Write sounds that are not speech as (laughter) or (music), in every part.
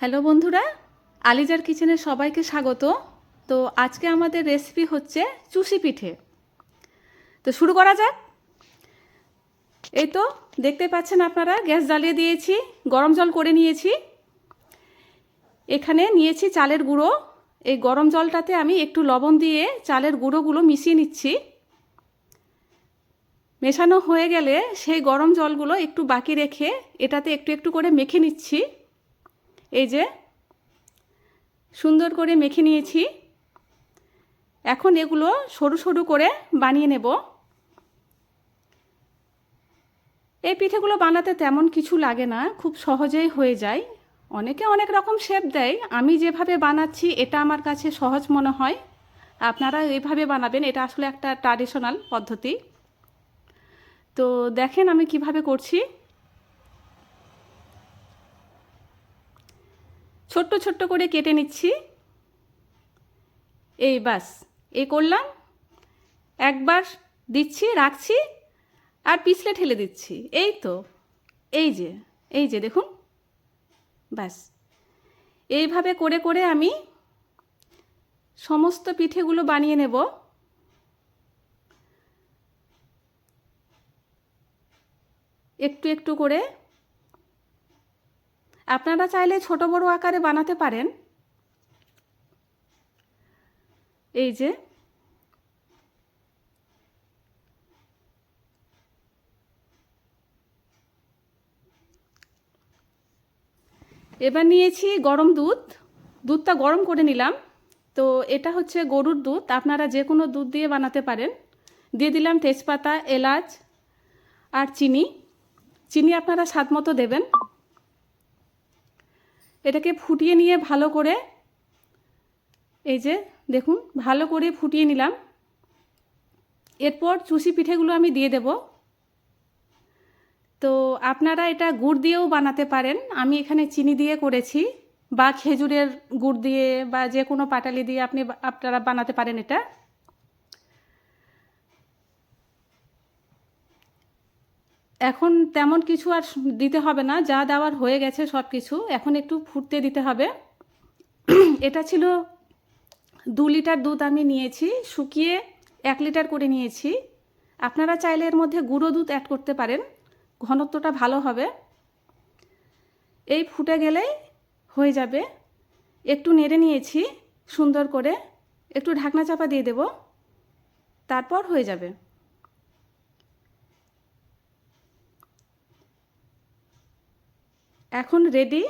Hello বন্ধুরা, আলিজার কিচেনে সবাইকে স্বাগত। তো আজকে আমাদের রেসিপি হচ্ছে চুষি পিঠে। তো শুরু করা যাক। এই তো, দেখতে পাচ্ছেন আপনারা, গ্যাস জ্বালিয়ে দিয়েছি, গরম জল করে নিয়েছি। এখানে নিয়েছি চালের গুঁড়ো। এই গরম জলটাতে আমি একটু লবণ দিয়ে চালের গুঁড়োগুলো মিশিয়ে নিচ্ছি। মেশানো হয়ে গেলে সেই গরম জলগুলো একটু বাকি রেখে এটাতে একটু একটু করে মেখে নিচ্ছি। এই যে, সুন্দর করে মেখে নিয়েছি। এখন এগুলো সরু সরু করে বানিয়ে নেব। এই পিঠেগুলো বানাতে তেমন কিছু লাগে না, খুব সহজেই হয়ে যায়। অনেকে অনেক রকম শেপ দেয়। আমি যেভাবে বানাচ্ছি, এটা আমার কাছে সহজ মনে হয়। আপনারা এইভাবে বানাবেন, এটা আসলে একটা ট্র্যাডিশনাল পদ্ধতি। তো দেখেন আমি কীভাবে করছি। ছোট্ট ছোট্ট করে কেটে নিচ্ছি। এই বাস এই করলাম। একবার দিচ্ছি, রাখছি আর পিছলে ঠেলে দিচ্ছি। এই তো, এই যে এই যে দেখুন। ব্যাস এইভাবে করে করে আমি সমস্ত পিঠেগুলো বানিয়ে নেব। একটু একটু করে আপনারা চাইলে ছোট বড় আকারে বানাতে পারেন। এই যে। এবার নিয়েছি গরম দুধ। দুধটা গরম করে নিলাম। তো এটা হচ্ছে গরুর দুধ। আপনারা যে কোনো দুধ দিয়ে বানাতে পারেন। দিয়ে দিলাম তেজপাতা, এলাচ আর চিনি। চিনি আপনারা স্বাদ মতো দেবেন। এটাকে ফুটিয়ে নিয়ে ভালো করে এই যে দেখুন, ভালো করে ফুটিয়ে নিলাম। এরপর চুষি পিঠেগুলো আমি দিয়ে দেব। তো আপনারা এটা গুড় দিয়েও বানাতে পারেন। আমি এখানে চিনি দিয়ে করেছি বা খেজুরের গুড় দিয়ে বা যে কোনো পাটালি দিয়ে আপনি আপনারা বানাতে পারেন এটা। এখন তেমন কিছু আর দিতে হবে না, যা দেওয়ার হয়ে গেছে সব কিছু এখন একটু ফুটতে দিতে হবে। (clears throat) এটা ছিল দু লিটার দুধ আমি নিয়েছি, শুকিয়ে এক লিটার করে নিয়েছি। আপনারা চাইলে এর মধ্যে গুঁড়ো দুধ অ্যাড করতে পারেন, ঘনত্বটা ভালো হবে। এই ফুটে গেলেই হয়ে যাবে। একটু নেড়ে নিয়েছি সুন্দর করে, একটু ঢাকনা চাপা দিয়ে দেব, তারপর হয়ে যাবে। এখন রেডি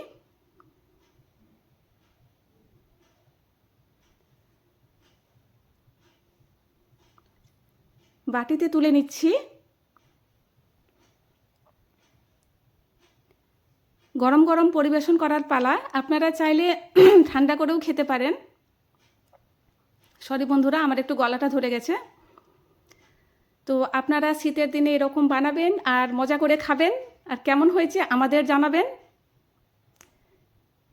বাটিতে তুলে নিচ্ছি। গরম গরম পরিবেশন করার পালা। আপনারা চাইলে (clears throat) ঠান্ডা করেও খেতে পারেন। সরি বন্ধুরা, আমার একটু গলাটা ধরে গেছে। তো আপনারা শীতের দিনে এরকম বানাবেন আর মজা করে খাবেন। আর কেমন হয়েছে আমাদের জানাবেন।